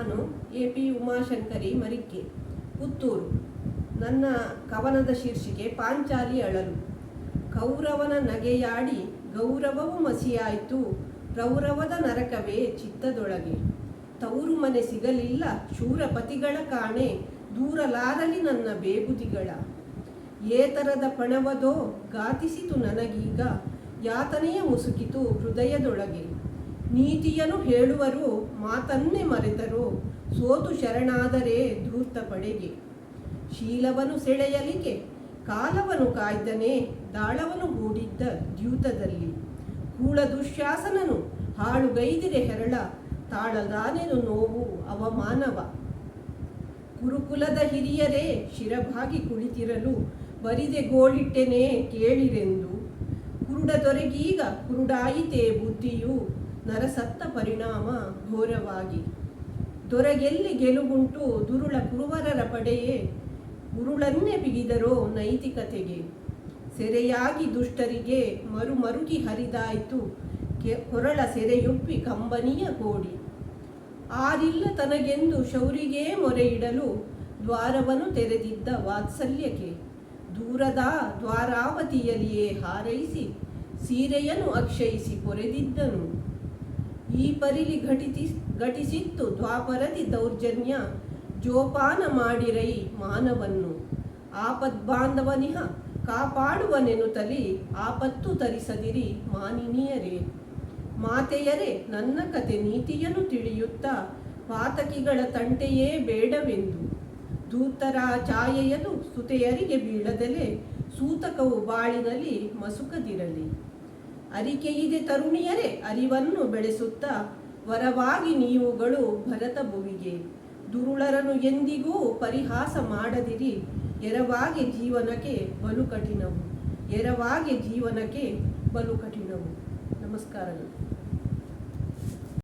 ನಾನು A P Umashankari Marike Puttur. ನನ್ನ ಕವನದ ಶೀರ್ಷಿಕೆ ಪಾಂಚಾಲಿ ಅಳಲು. ಕೌರವನ ನಗೆಯಾಡಿ ಗೌರವವು ಮಸಿಯಾಯಿತು ರೌರವದ ನರಕವೇ ಚಿತ್ತದೊಳಗೆ. ತವರು ಮನೆ ಸಿಗಲಿಲ್ಲ, ಶೂರಪತಿಗಳ ಕಾಣೆ, ದೂರಲಾರಲಿ ನನ್ನ ಬೇಗುದಿಗಳ ಏತರದ ಪಣವದೋ ಗಾತಿಸಿತು ನನಗೀಗ, ಯಾತನೆಯ ಮುಸುಕಿತು ಹೃದಯದೊಳಗೆ. ನೀತಿಯನು ಹೇಳುವರು, ಮಾತನ್ನೇ ಮರೆತರು. ಸೋತು ಶರಣಾದರೆ ಧೂರ್ತ ಪಡೆಗೆ. ಶೀಲವನು ಸೆಳೆಯಲಿಕೆ ಕಾಲವನು ಕಾಯ್ದನೆ, ದಾಳವನು ಹೂಡಿದ್ದ ದ್ಯೂತದಲ್ಲಿ. ಕೂಳ ದುಶ್ಯಾಸನನು ಹಾಳುಗೈದಿರೆ ಹೆರಳ ತಾಳದಾನೆನು ನೋವು ಅವಮಾನವ. ಕುರುಕುಲದ ಹಿರಿಯರೇ, ಶಿರಭಾಗಿ ಕುಳಿತಿರಲು, ಬರಿದೆ ಗೋಳಿಟ್ಟೆನೇ ಕೇಳಿರೆಂದು. ಕುರುಡ ದೊರೆಗೀಗ ಕುರುಡಾಯಿತೇ ಬುದ್ಧಿಯು ನರಸತ್ತ ಪರಿಣಾಮ ಘೋರವಾಗಿ. ದೊರಗೆಲ್ಲಿ ಗೆಲುವುಂಟು ದುರುಳ ಕುರುವರರ ಪಡೆಯೇ. ಉರುಳನ್ನೇ ಬಿಗಿದರೋ ನೈತಿಕತೆಗೆ. ಸೆರೆಯಾಗಿ ದುಷ್ಟರಿಗೆ ಮರುಮರುಗಿ ಹರಿದಾಯಿತು. ಕೆ- ಕೊರಳ ಸೆರೆಯೊಪ್ಪಿ ಕಂಬನಿಯ ಕೋಡಿ. ಆರಿಲ್ಲ ತನಗೆಂದು ಶೌರಿಗೇ ಮೊರೆಯಿಡಲು ದ್ವಾರವನ್ನು ತೆರೆದಿದ್ದ ವಾತ್ಸಲ್ಯಕ್ಕೆ. ದೂರದ ದ್ವಾರಾವತಿಯಲ್ಲಿಯೇ ಹಾರೈಸಿ ಸೀರೆಯನ್ನು ಅಕ್ಷಯಿಸಿ ಪೊರೆದಿದ್ದನು. ಈ ಪರಿಲಿ ಘಟಿಸಿ ಘಟಿಸಿತ್ತು ದ್ವಾಪರದಿ ದೌರ್ಜನ್ಯ. ಜೋಪಾನ ಮಾಡಿರೈ ಮಾನವನ್ನು. ಕಾಪಾಡುವನೆನು ತಲಿ ಆಪತ್ತು ತರಿಸದಿರಿ ಮಾನಿನಿಯರೇ. ಮಾತೆಯರೇ, ನನ್ನ ಕತೆ ನೀತಿಯನ್ನು ತಿಳಿಯುತ್ತಾ ಪಾತಕಿಗಳ ತಂಟೆಯೇ ಬೇಡವೆಂದು. ದೂತರ ಛಾಯೆಯನು ಸುತೆಯರಿಗೆ ಬೀಳದಲೆ, ಸೂತಕವು ಬಾಳಿನಲ್ಲಿ ಮಸುಕದಿರಲಿ. ಅರಿಕೆಯಿದೆ ತರುಣಿಯರೇ, ಅರಿವನ್ನು ಬೆಳೆಸುತ್ತಾ ವರವಾಗಿ ನೀವುಗಳು ಭರತ ಭುವಿಗೆ. ದುರುಳರನು ಎಂದಿಗೂ ಪರಿಹಾಸ ಮಾಡದಿರಿ, ಎರವಾಗಿ ಜೀವನಕ್ಕೆ ಬಲು ಕಠಿಣವು. ಎರವಾಗಿ ಜೀವನಕ್ಕೆ ಬಲು ಕಠಿಣವು. ನಮಸ್ಕಾರಗಳು.